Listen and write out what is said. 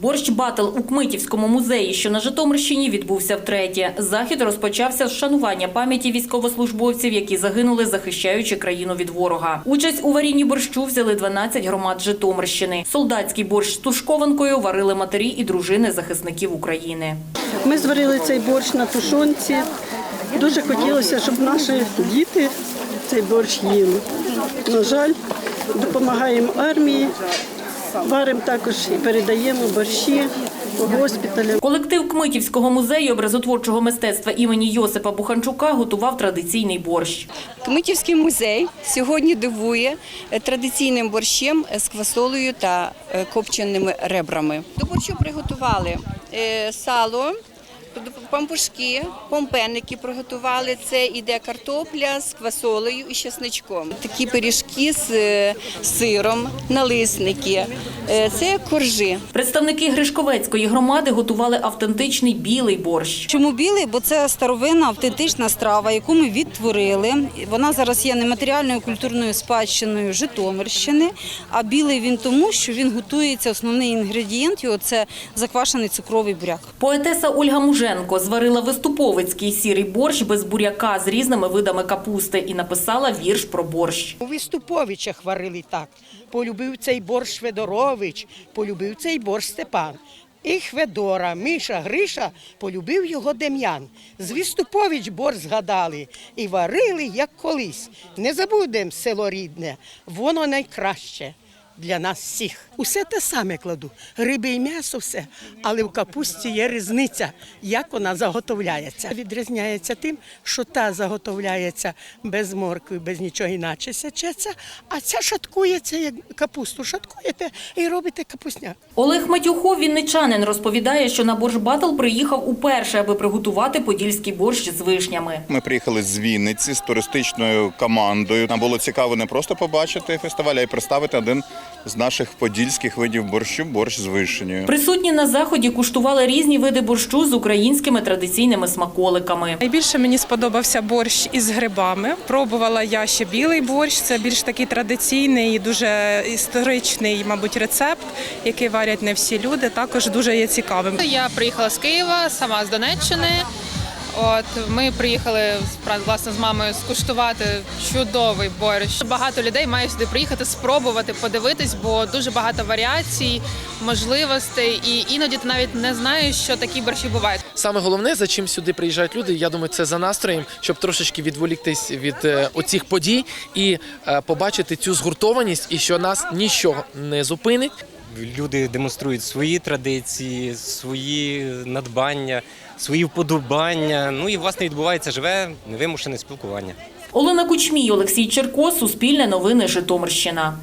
Борщ батл у Кмитівському музеї, що на Житомирщині, відбувся втретє. Захід розпочався з шанування пам'яті військовослужбовців, які загинули, захищаючи країну від ворога. Участь у варінні борщу взяли 12 громад Житомирщини. Солдатський борщ з тушкованкою варили матері і дружини захисників України. Ми зварили цей борщ на тушонці. Дуже хотілося, щоб наші діти цей борщ їли. На жаль, допомагаємо армії, варимо також і передаємо борщі по госпіталям. Колектив Кмитівського музею образотворчого мистецтва імені Йосипа Буханчука готував традиційний борщ. Кмитівський музей сьогодні дивує традиційним борщем з квасолею та е, копченими ребрами. До борщу приготували е, сало, пампушки, помпеники приготували. Це іде картопля з квасолею і чесничком. Такі пиріжки з е, сиром, налисники. Е, Це коржі. Представники Гришковецької громади готували автентичний білий борщ. Чому білий? Бо це старовинна автентична страва, яку ми відтворили. Вона зараз є нематеріальною культурною спадщиною Житомирщини. А білий він тому, що він готується. Основний інгредієнт його це заквашений цукровий буряк. Поетеса Ольга Муженко зварила виступовицький сірий борщ без буряка з різними видами капусти і написала вірш про борщ. У Виступовичах варили так. Полюбив цей борщ Федорович, полюбив цей борщ Степан. І Хведора, Миша, Гриша полюбив його Дем'ян. З Віступович борщ згадали і варили, як колись. Не забудемо село рідне, воно найкраще для нас всіх. Усе те саме кладу. Риби і м'ясо, все. Але в капусті є різниця, як вона заготовляється. Відрізняється тим, що та заготовляється без моркви, без нічого іначе сечеться, а ця шаткується, як капусту шаткуєте і робите капусняк. Олег Матюхо, вінничанин, розповідає, що на борщ батл приїхав уперше, аби приготувати подільський борщ з вишнями. Ми приїхали з Вінниці з туристичною командою. Нам було цікаво не просто побачити фестиваль, а й представити один з наших подільських видів борщу борщ з вишенею. Присутні на заході куштували різні види борщу з українськими традиційними смаколиками. Найбільше мені сподобався борщ із грибами. Пробувала я ще білий борщ. Це більш такий традиційний і дуже історичний, мабуть, рецепт, який варять не всі люди. Також дуже є цікавим. Я приїхала з Києва, сама з Донеччини. От ми приїхали власне з мамою скуштувати чудовий борщ. Багато людей має сюди приїхати, спробувати, подивитись, бо дуже багато варіацій, можливостей, і іноді ти навіть не знаєш, що такі борщі бувають. Саме головне, за чим сюди приїжджають люди, я думаю, це за настроєм, щоб трошечки відволіктись від е, оцих подій і е, побачити цю згуртованість, і що нас нічого не зупинить. Люди демонструють свої традиції, свої надбання, свої вподобання. Ну і власне відбувається живе невимушене спілкування. Олена Кучмій, Олексій Черко, Суспільне новини, Житомирщина.